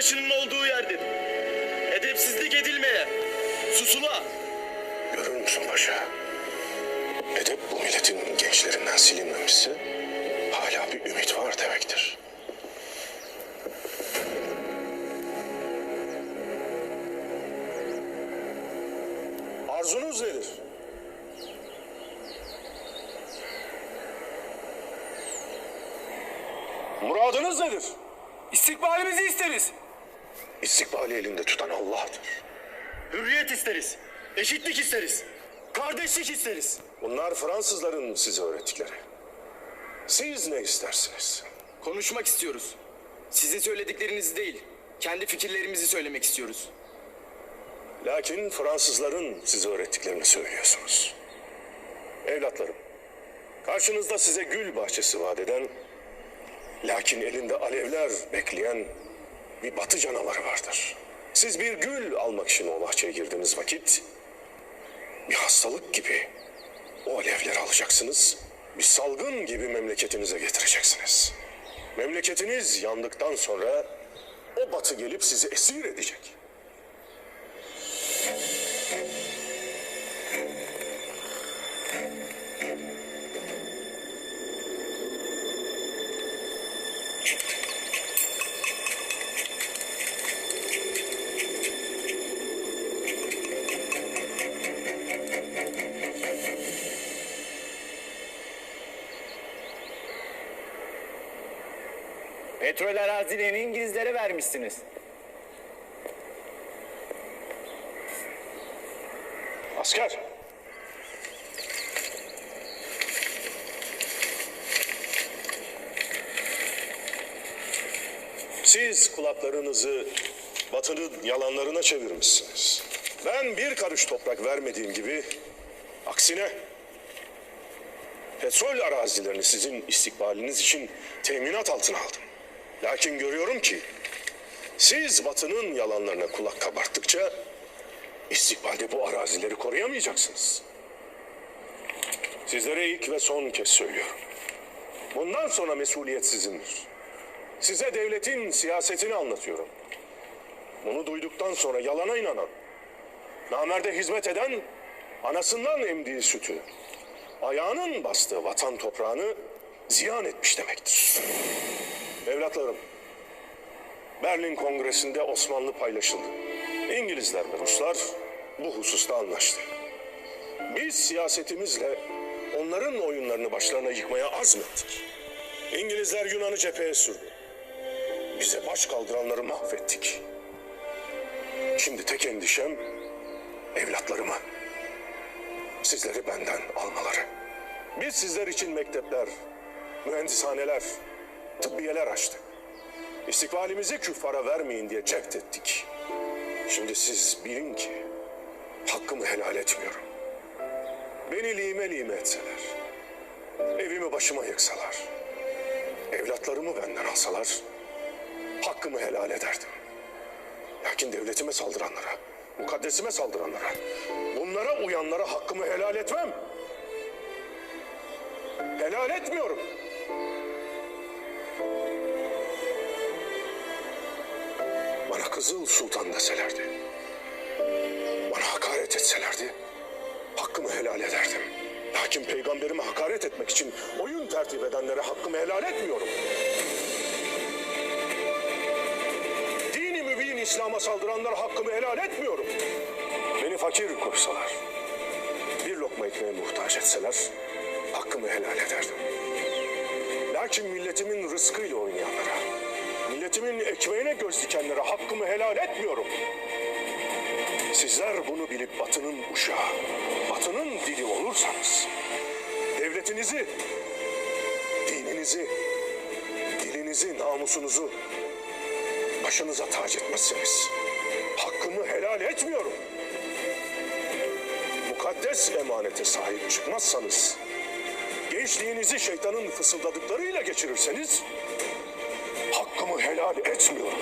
başının olduğu yerdir. Edepsizlik edilmeye. Susula. Görür müsün paşa? Edep bu milletin gençlerinden silinmemişse hala bir ümit var demektir. Arzunuz nedir? Muradınız nedir? İstikbalimizi isteriz. İstikbali elinde tutan Allah'tır. Hürriyet isteriz. Eşitlik isteriz. Kardeşlik isteriz. Bunlar Fransızların size öğrettikleri. Siz ne istersiniz? Konuşmak istiyoruz. Sizin söylediklerinizi değil, kendi fikirlerimizi söylemek istiyoruz. Lakin Fransızların size öğrettiklerini söylüyorsunuz. Evlatlarım, karşınızda size gül bahçesi vaat eden, lakin elinde alevler bekleyen bir batı canavarı vardır. Siz bir gül almak için o bahçeye girdiğiniz vakit, bir hastalık gibi o alevleri alacaksınız, bir salgın gibi memleketinize getireceksiniz. Memleketiniz yandıktan sonra o batı gelip sizi esir edecek. Petrol arazilerini İngilizlere vermişsiniz. Asker. Siz kulaklarınızı batının yalanlarına çevirmişsiniz. Ben bir karış toprak vermediğim gibi aksine petrol arazilerini sizin istikbaliniz için teminat altına aldım. Lakin görüyorum ki siz batının yalanlarına kulak kabarttıkça İstikbalde bu arazileri koruyamayacaksınız. Sizlere ilk ve son kez söylüyorum. Bundan sonra mesuliyet sizindir. Size devletin siyasetini anlatıyorum. Bunu duyduktan sonra yalana inanan, namerde hizmet eden, anasından emdiği sütü, ayağının bastığı vatan toprağını ziyan etmiş demektir. Evlatlarım, Berlin Kongresi'nde Osmanlı paylaşıldı. İngilizler ve Ruslar bu hususta anlaştı. Biz siyasetimizle onların oyunlarını başlarına yıkmaya azmettik. İngilizler Yunan'ı cepheye sürdü. Bize baş kaldıranları mahvettik. Şimdi tek endişem evlatlarımı. Sizleri benden almaları. Biz sizler için mektepler, mühendishaneler, tıbbiyeler açtık. İstikbalimizi küffara vermeyin diye cehd ettik. Şimdi siz bilin ki hakkımı helal etmiyorum. Beni lime lime etseler, evimi başıma yıksalar, evlatlarımı benden alsalar, hakkımı helal ederdim. Lakin devletime saldıranlara, mukaddesime saldıranlara, bunlara uyanlara hakkımı helal etmem. Helal etmiyorum. Bana Kızıl Sultan deselerdi, bana hakaret etselerdi, hakkımı helal ederdim. Lakin peygamberime hakaret etmek için oyun tertip edenlere hakkımı helal etmiyorum. Dini mübin İslam'a saldıranlara hakkımı helal etmiyorum. Beni fakir koysalar, bir lokma ekmeğe muhtaç etseler, hakkımı helal ederdim. Lakin milletimin rızkıyla oynayanlara, milletimin ekmeğine göz dikenlere hakkımı helal etmiyorum. Sizler bunu bilip batının uşağı, batının dili olursanız, devletinizi, dininizi, dilinizi, namusunuzu başınıza tac etmezseniz, hakkımı helal etmiyorum. Mukaddes emanete sahip çıkmazsanız, gençliğinizi şeytanın fısıldadıklarıyla geçirirseniz, hakkımı helal etmiyorum.